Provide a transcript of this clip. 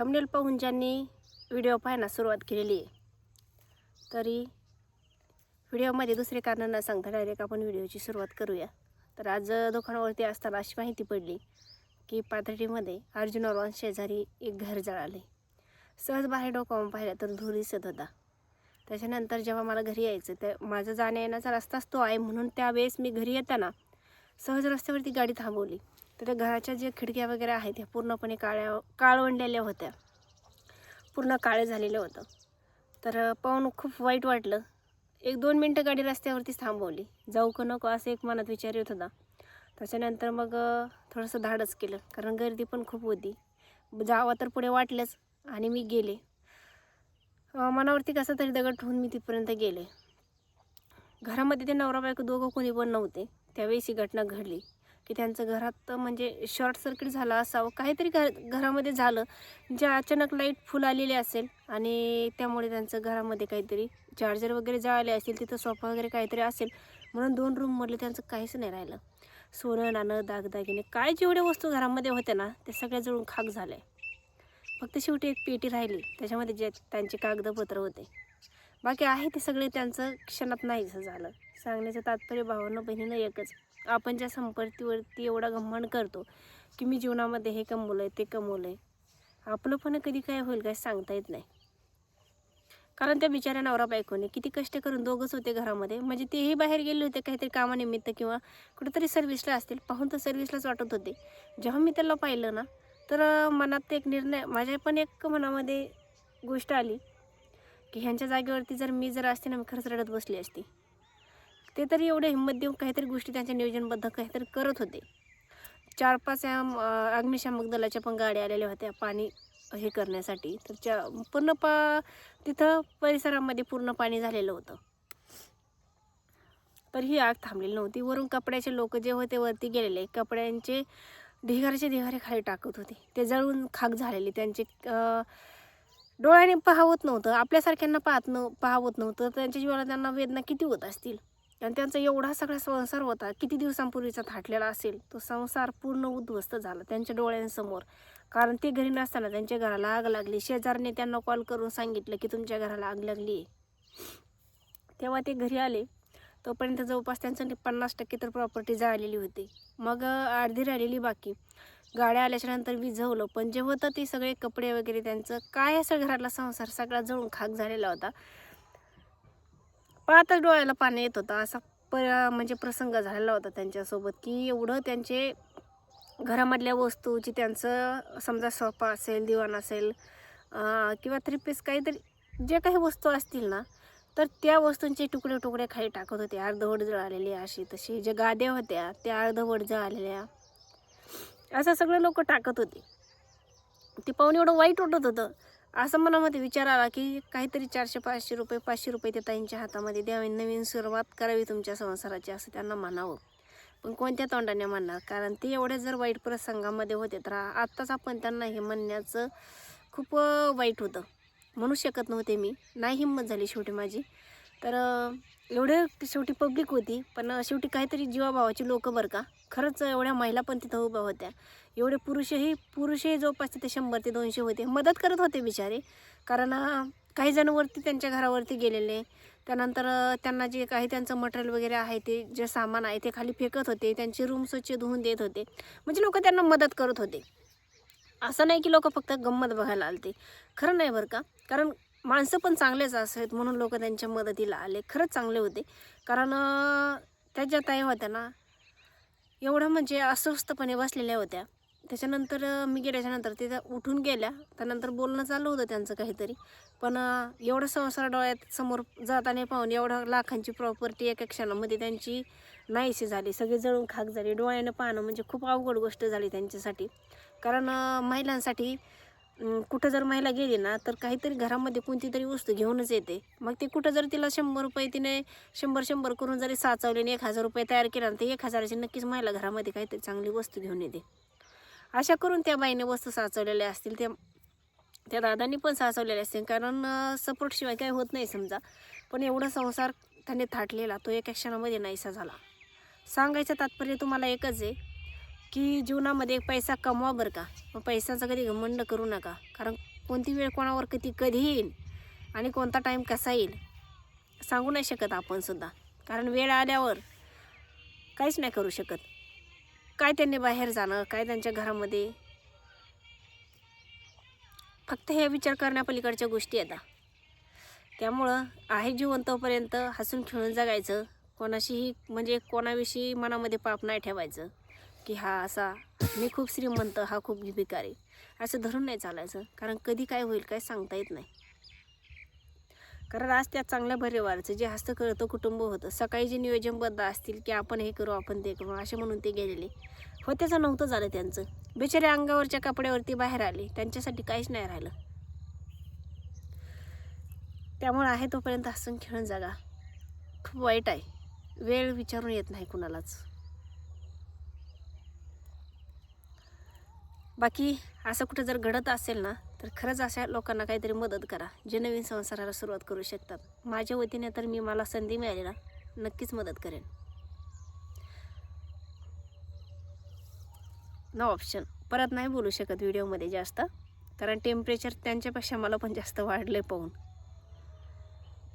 Thumbnail पाहून ज्यांनी video पाहायला सुरुवात केलेली आहे तरी व्हिडिओमध्ये दुसरे कारण न सांगता डायरेक्ट आपण व्हिडिओची सुरुवात करूया. तर आज दुकानावरती असताना अशी माहिती पडली की पाथर्डीमध्ये अर्जुन ऑरवान शेजारी एक घर जळाले. सहज बाहेर डोकावून पाहिलं तर धूर दिसत होता. त्याच्यानंतर जेव्हा मला घरी यायचं तर माझा जाण्या येण्याचा रस्ताच तो आहे म्हणून त्यावेळेस मी घरी येताना सहज रस्त्यावरती गाडी थांबवली. तर त्या घराच्या ज्या खिडक्या वगैरे आहेत त्या पूर्णपणे काळ्या काळवंडलेल्या होत्या. पूर्ण काळे झालेलं होतं. तर पाहून खूप वाईट वाटलं. एक दोन मिनटं गाडी रस्त्यावरतीच थांबवली. जाऊ का नको असं एक मनात विचार येत होता. त्याच्यानंतर मग थोडंसं धाडस केलं. कारण गर्दी पण खूप होती. जावं तर पुढे वाटलंच. आणि मी गेले. मनावरती कसं तरी दगड ठेवून मी तिथपर्यंत गेले. घरामध्ये ते नवरा बायको दोघं कोणी पण नव्हते. त्यावेळेस ही घटना घडली. की त्यांचं घरात म्हणजे शॉर्ट सर्किट झालं असावं. काहीतरी घर घरामध्ये झालं. जे अचानक लाइट फुल आलेली असेल आणि त्यामुळे त्यांचं घरामध्ये काहीतरी चार्जर वगैरे जळाले असतील तिथं सोफा वगैरे काहीतरी असेल म्हणून दोन रूममधलं त्यांचं काहीच नाही राहिलं. सोनं नाणं दागदागिने काय जेवढ्या वस्तू घरामध्ये होत्या ना ते सगळ्या जळून खाक झाल्या फक्त शेवटी एक पेटी राहिली. त्याच्यामध्ये जे त्यांचे कागदपत्र होते. बाकी आहे ते सगळे त्यांचं क्षणात नाहीसं झालं. सांगण्याचं तात्पर्य भावानं बहिणीनं एकच. आपण ज्या संपत्तीवरती एवढा घमंड करतो की मी जीवनामध्ये हे कमवलं आहे ते कमवलं आहे आपलं पण कधी काय होईल काय सांगता येत नाही. कारण त्या बिचाऱ्या नवरा बायकोने किती कष्ट करून दोघंच होते घरामध्ये. म्हणजे तेही बाहेर गेले होते काहीतरी कामानिमित्त किंवा कुठेतरी सर्व्हिसला असतील पाहून तर सर्व्हिसलाच वाटत होते. जेव्हा मी त्याला पाहिलं ना तर मनात एक निर्णय माझ्या पण एक मनामध्ये गोष्ट आली की ह्यांच्या जागेवरती जर मी जर असते ना मी खरंच रडत बसली असती. ते तरी एवढे हिंमत देऊन काहीतरी गोष्टी त्यांच्या नियोजनबद्ध काहीतरी करत होते. चार पाच या अग्निशामक दलाच्या पण गाड्या आलेल्या होत्या पाणी हे करण्यासाठी. तर च्या पूर्ण पा तिथं परिसरामध्ये पूर्ण पाणी झालेलं होतं. तर ही आग थांबलेली नव्हती. वरून कपड्याचे लोक जे होते वरती गेलेले कपड्यांचे ढिगारचे ढिगारे खाली टाकत होते. ते जळून खाक झालेले. त्यांचे डोळ्याने पाहावत नव्हतं. आपल्यासारख्यांना पाहत नव पाहावत नव्हतं. त्यांच्या जीवाला त्यांना वेदना किती होत असतील? आणि त्यांचा एवढा सगळा संसार होता किती दिवसांपूर्वीचा थाटलेला असेल? तो संसार पूर्ण उद्ध्वस्त झाला त्यांच्या डोळ्यांसमोर. कारण ते घरी नसताना त्यांच्या घराला आग लागली. शेजारने त्यांना कॉल करून सांगितलं की तुमच्या घराला आग लागली आहे तेव्हा ते घरी आले. तोपर्यंत जवळपास त्यांचं पन्नास टक्के तर प्रॉपर्टी जाळलेली होती. मग अर्धी राहिलेली बाकी. गाड्या आल्याच्यानंतर विझवलं. पण जे होतं ते सगळे कपडे वगैरे त्यांचं काय असं घरातला संसार सगळा जळून खाक झालेला होता. पाहतच डोळ्याला पाणी येत होतं. असा प म्हणजे प्रसंग झालेला होता त्यांच्यासोबत की एवढं त्यांचे घरामधल्या वस्तूची त्यांचं समजा सोफा असेल दिवाण असेल किंवा थ्री पीस काहीतरी जे काही वस्तू असतील ना तर त्या वस्तूंचे तुकडे तुकडे खाली टाकत होते. अर्धवट जळालेली अशी तशी ज्या गाद्या होत्या त्या अर्धवट जळालेल्या. असं सगळे लोक टाकत होते. ते पाहून एवढं वाईट वाटत होतं. असं मनामध्ये विचार आला की काहीतरी चारशे पाचशे रुपये पाचशे रुपये ते ताईंच्या हातामध्ये द्यावे. नवीन सुरुवात करावी तुमच्या संसाराची असं त्यांना म्हणावं. पण कोणत्या तोंडाने म्हणणार? कारण ते एवढ्या जर वाईट प्रसंगामध्ये होते तर आत्ताच आपण त्यांना हे म्हणण्याचं खूप वाईट होतं. म्हणू शकत नव्हते मी. नाही हिंमत झाली शेवटी माझी. तर एवढे शेवटी पब्लिक होती पण शेवटी काहीतरी जीवाभावाची लोक बरं का? खरंच एवढ्या महिला पण तिथं उभ्या होत्या. एवढे पुरुषही पुरुषही जवळपास तिथे शंभर ते दोनशे होते. मदत करत होते बिचारे. कारण काही जण वरती त्यांच्या घरावरती गेलेले. त्यानंतर त्यांना जे काही त्यांचं मटेरियल वगैरे आहे ते जे सामान आहे ते खाली फेकत होते. त्यांची रूम स्वच्छ धुवून देत होते. म्हणजे लोक त्यांना मदत करत होते. असं नाही की लोक फक्त गंमत बघायला आलते. खरं नाही बरं का? कारण माणसं पण चांगलेच असत म्हणून लोक त्यांच्या मदतीला आले. खरंच चांगले होते. कारण त्या ज्या ताई होत्या ना एवढं म्हणजे अस्वस्थपणे बसलेल्या होत्या. त्याच्यानंतर मी गेल्याच्यानंतर ते उठून गेल्या. त्यानंतर बोलणं चालू होतं त्यांचं काहीतरी. पण एवढं संसार डोळ्यात समोर जाताना पाहून एवढ्या लाखांची प्रॉपर्टी एका क्षणामध्ये त्यांची नाहीशी झाली. सगळी जळून खाक झाली. डोळ्यानं पाहणं म्हणजे खूप अवघड गोष्ट झाली त्यांच्यासाठी. कारण महिलांसाठी कुठं जर महिला गेली ना तर काहीतरी घरामध्ये कोणती तरी वस्तू घेऊनच येते. मग ते कुठं जर तिला शंभर रुपये तिने शंभर शंभर करून जरी साचवले आणि एक हजार रुपये तयार केला ना तर एक हजाराची नक्कीच महिला घरामध्ये काहीतरी चांगली वस्तू घेऊन येते. अशा करून त्या बाईने वस्तू साचवलेल्या असतील. त्या त्या दादांनी पण साचवलेल्या असतील. कारण सपोर्टशिवाय काही होत नाही समजा. पण एवढा संसार त्याने थाटलेला तो एका क्षणामध्ये नाहीसा झाला. सांगायचं तात्पर्य तुम्हाला एकच आहे. की जीवनामध्ये पैसा कमवा बरं का. मग पैशाचं कधी घमंड करू नका. कारण कोणती वेळ कोणावर किती कधी येईल आणि कोणता टाईम कसा येईल सांगू नाही शकत आपण सुद्धा. कारण वेळ आल्यावर काहीच नाही करू शकत. काय त्यांनी बाहेर जाणं काय त्यांच्या घरामध्ये. फक्त हे विचार करण्यापलीकडच्या गोष्टी येतात त्यामुळं आहे जीवन तोपर्यंत हसून खेळून जगायचं. कोणाशीही म्हणजे कोणाविषयी मनामध्ये पाप नाही ठेवायचं. की हा असा मी खूप श्रीमंत हा खूप भिकारी. असं धरून नाही चालायचं कारण कधी काय होईल काय सांगता येत नाही. कारण आज त्या चांगल्या परिवाराचं जे हस्तकळतं कुटुंब होतं सकाळी जे नियोजनबद्ध असतील की आपण हे करू आपण ते करू असे म्हणून ते गेलेले. हो त्याचं नव्हतं झालं त्यांचं. बिचारे अंगावरच्या कपड्यावरती बाहेर आले त्यांच्यासाठी काहीच नाही राहिलं. त्यामुळे आहे तोपर्यंत हसून खेळून जागा. खूप वाईट आहे. वेळ विचारून येत नाही कुणालाच. बाकी असं कुठं जर घडत असेल ना तर खरंच अशा लोकांना काहीतरी मदत करा जे नवीन संसाराला सुरुवात करू शकतात. माझ्या वतीने तर मी मला संधी मिळाली ना नक्कीच मदत करेन. नो ऑप्शन परत नाही बोलू शकत व्हिडिओमध्ये जास्त कारण टेम्परेचर त्यांच्यापेक्षा मला पण जास्त वाढलं पाहून.